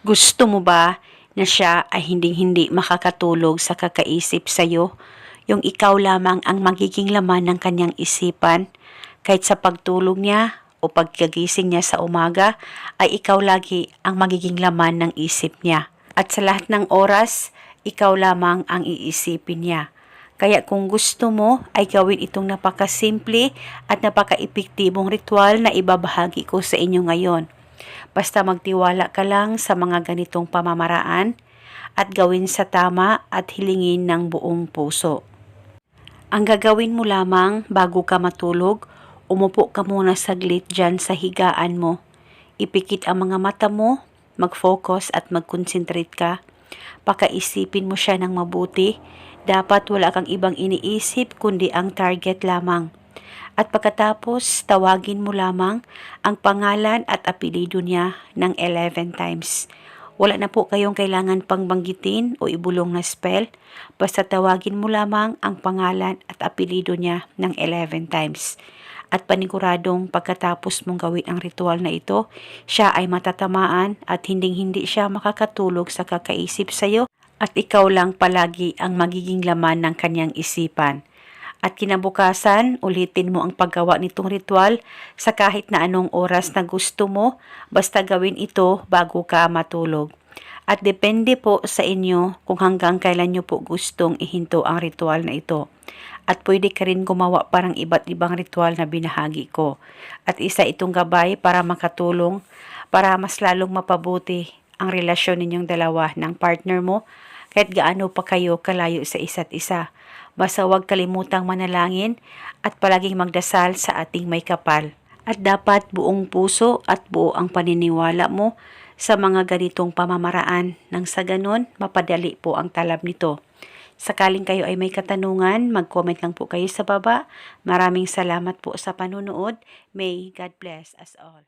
Gusto mo ba na siya ay hinding-hindi makakatulog sa kakaisip sa'yo? Yung ikaw lamang ang magiging laman ng kanyang isipan? Kahit sa pagtulog niya o pagkagising niya sa umaga, ay ikaw lagi ang magiging laman ng isip niya. At sa lahat ng oras, ikaw lamang ang iisipin niya. Kaya kung gusto mo ay gawin itong napakasimple at napaka-epektibong ritual na ibabahagi ko sa inyo ngayon. Basta magtiwala ka lang sa mga ganitong pamamaraan at gawin sa tama at hilingin ng buong puso. Ang gagawin mo lamang bago ka matulog, umupo ka muna saglit dyan sa higaan mo. Ipikit ang mga mata mo, mag-focus at mag-concentrate ka. Pakaisipin mo siya ng mabuti. Dapat wala kang ibang iniisip kundi ang target lamang. At pagkatapos, tawagin mo lamang ang pangalan at apelido niya ng 11 times. Wala na po kayong kailangan pang banggitin o ibulong na spell. Basta tawagin mo lamang ang pangalan at apelido niya ng 11 times. At paniguradong pagkatapos mong gawin ang ritual na ito, siya ay matatamaan at hinding-hindi siya makakatulog sa kakaisip sa'yo at ikaw lang palagi ang magiging laman ng kanyang isipan. At kinabukasan, ulitin mo ang paggawa nitong ritual sa kahit na anong oras na gusto mo, basta gawin ito bago ka matulog. At depende po sa inyo kung hanggang kailan nyo po gustong ihinto ang ritual na ito. At pwede ka rin gumawa parang iba't ibang ritual na binahagi ko. At isa itong gabay para makatulong para mas lalong mapabuti ang relasyon ninyong dalawa ng partner mo kahit gaano pa kayo kalayo sa isa't isa. Basta huwag kalimutang manalangin at palaging magdasal sa ating may kapal. At dapat buong puso at buo ang paniniwala mo sa mga ganitong pamamaraan nang sa ganon mapadali po ang talab nito. Sakaling kayo ay may katanungan, mag-comment lang po kayo sa baba. Maraming salamat po sa panunood. May God bless us all.